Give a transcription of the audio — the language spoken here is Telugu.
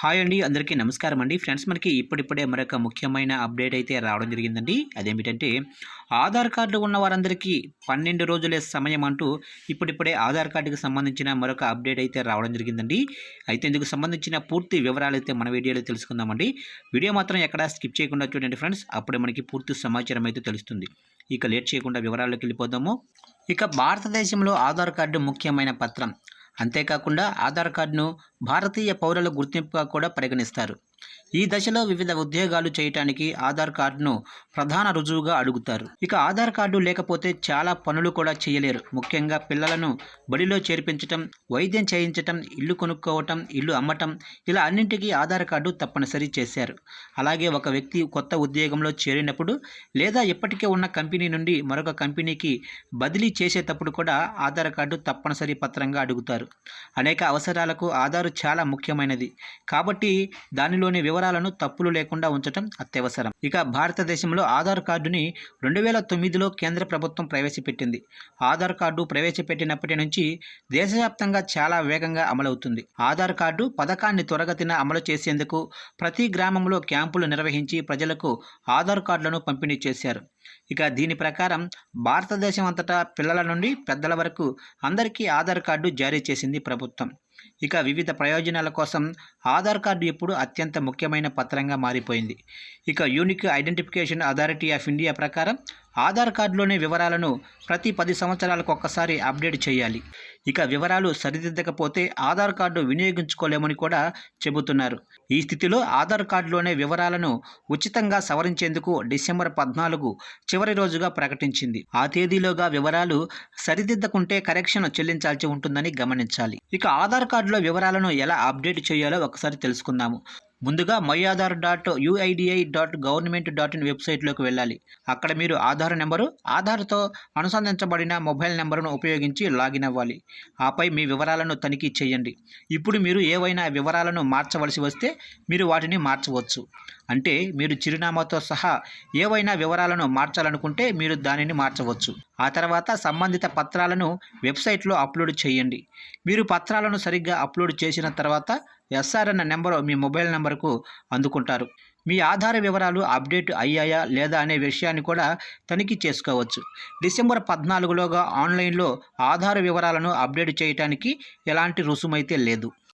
హాయ్ అండి అందరికీ నమస్కారం అండి. ఫ్రెండ్స్ మనకి ఇప్పుడిప్పుడే మరొక ముఖ్యమైన అప్డేట్ అయితే రావడం జరిగిందండి. అదేమిటంటే ఆధార్ కార్డు ఉన్న వారందరికీ పన్నెండు రోజులే సమయం అంటూ ఇప్పుడిప్పుడే ఆధార్ కార్డుకి సంబంధించిన మరొక అప్డేట్ అయితే రావడం జరిగిందండి. అయితే ఇందుకు సంబంధించిన పూర్తి వివరాలు అయితే మన వీడియోలో తెలుసుకుందామండి. వీడియో మాత్రం ఎక్కడా స్కిప్ చేయకుండా చూడండి ఫ్రెండ్స్. అప్పుడే మనకి పూర్తి సమాచారం అయితే తెలుస్తుంది. ఇక లేట్ చేయకుండా వివరాల్లోకి వెళ్ళిపోదాము. ఇక భారతదేశంలో ఆధార్ కార్డు ముఖ్యమైన పత్రం అంతేకాకుండా ఆధార్ కార్డును భారతీయ పౌరుల గుర్తింపుగా కూడా పరిగణిస్తారు. ఈ దశలో వివిధ ఉద్యోగాలు చేయటానికి ఆధార్ కార్డును ప్రధాన రుజువుగా అడుగుతారు. ఇక ఆధార్ కార్డు లేకపోతే చాలా పనులు కూడా చేయలేరు. ముఖ్యంగా పిల్లలను బడిలో చేర్పించటం వైద్యం చేయించటం ఇల్లు కొనుక్కోవటం ఇల్లు అమ్మటం ఇలా అన్నింటికీ ఆధార్ కార్డు తప్పనిసరి చేశారు. అలాగే ఒక వ్యక్తి కొత్త ఉద్యోగంలో చేరినప్పుడు లేదా ఇప్పటికే ఉన్న కంపెనీ నుండి మరొక కంపెనీకి బదిలీ చేసేటప్పుడు కూడా ఆధార్ కార్డు తప్పనిసరి పత్రంగా అడుగుతారు. అనేక అవసరాలకు ఆధారు చాలా ముఖ్యమైనది. కాబట్టి దానిలో కార్డులోని వివరాలను తప్పులు లేకుండా ఉంచటం అత్యవసరం. ఇక భారతదేశంలో ఆధార్ కార్డుని రెండు వేల తొమ్మిదిలో కేంద్ర ప్రభుత్వం ప్రవేశపెట్టింది. ఆధార్ కార్డు ప్రవేశపెట్టినప్పటి నుంచి దేశవ్యాప్తంగా చాలా వేగంగా అమలవుతుంది. ఆధార్ కార్డు పథకాన్ని త్వరగతిన అమలు చేసేందుకు ప్రతి గ్రామంలో క్యాంపులు నిర్వహించి ప్రజలకు ఆధార్ కార్డులను పంపిణీ చేశారు. ఇక దీని ప్రకారం భారతదేశం అంతటా పిల్లల నుండి పెద్దల వరకు అందరికీ ఆధార్ కార్డు జారీ చేసింది ప్రభుత్వం. ఇక వివిధ ప్రయోజనాల కోసం ఆధార్ కార్డు ఇప్పుడు అత్యంత ముఖ్యమైన పత్రంగా మారిపోయింది. ఇక unique identification authority of India ప్రకారం ఆధార్ కార్డులోని వివరాలను ప్రతి పది సంవత్సరాలకు ఒక్కసారి అప్డేట్ చేయాలి. ఇక వివరాలు సరిదిద్దకపోతే ఆధార్ కార్డు వినియోగించుకోలేమని కూడా చెబుతున్నారు. ఈ స్థితిలో ఆధార్ కార్డులోనే వివరాలను ఉచితంగా సవరించేందుకు డిసెంబర్ పద్నాలుగు చివరి రోజుగా ప్రకటించింది. ఆ తేదీలోగా వివరాలు సరిదిద్దకుంటే కరెక్షన్ చెల్లించాల్సి ఉంటుందని గమనించాలి. ఇక ఆధార్ కార్డులో వివరాలను ఎలా అప్డేట్ చేయాలో ఒకసారి తెలుసుకుందాము. ముందుగా my Aadhaar dot UIDAI dot government dot in వెబ్సైట్లోకి వెళ్ళాలి. అక్కడ మీరు ఆధార్ నెంబరు ఆధార్తో అనుసంధించబడిన మొబైల్ నెంబర్ను ఉపయోగించి లాగిన్ అవ్వాలి. ఆపై మీ వివరాలను తనిఖీ చేయండి. ఇప్పుడు మీరు ఏవైనా వివరాలను మార్చవలసి వస్తే మీరు వాటిని మార్చవచ్చు. అంటే మీరు చిరునామాతో సహా ఏవైనా వివరాలను మార్చాలనుకుంటే మీరు దానిని మార్చవచ్చు. ఆ తర్వాత సంబంధిత పత్రాలను వెబ్సైట్లో అప్లోడ్ చేయండి. మీరు పత్రాలను సరిగ్గా అప్లోడ్ చేసిన తర్వాత ఎస్ఆర్ అన్న నెంబరు మీ మొబైల్ నెంబర్కు అందుకుంటారు. మీ ఆధార వివరాలు అప్డేట్ అయ్యాయా లేదా అనే విషయాన్ని కూడా తనిఖీ చేసుకోవచ్చు. డిసెంబర్ పద్నాలుగులోగా ఆన్లైన్లో ఆధార వివరాలను అప్డేట్ చేయడానికి ఎలాంటి రుసుమైతే లేదు.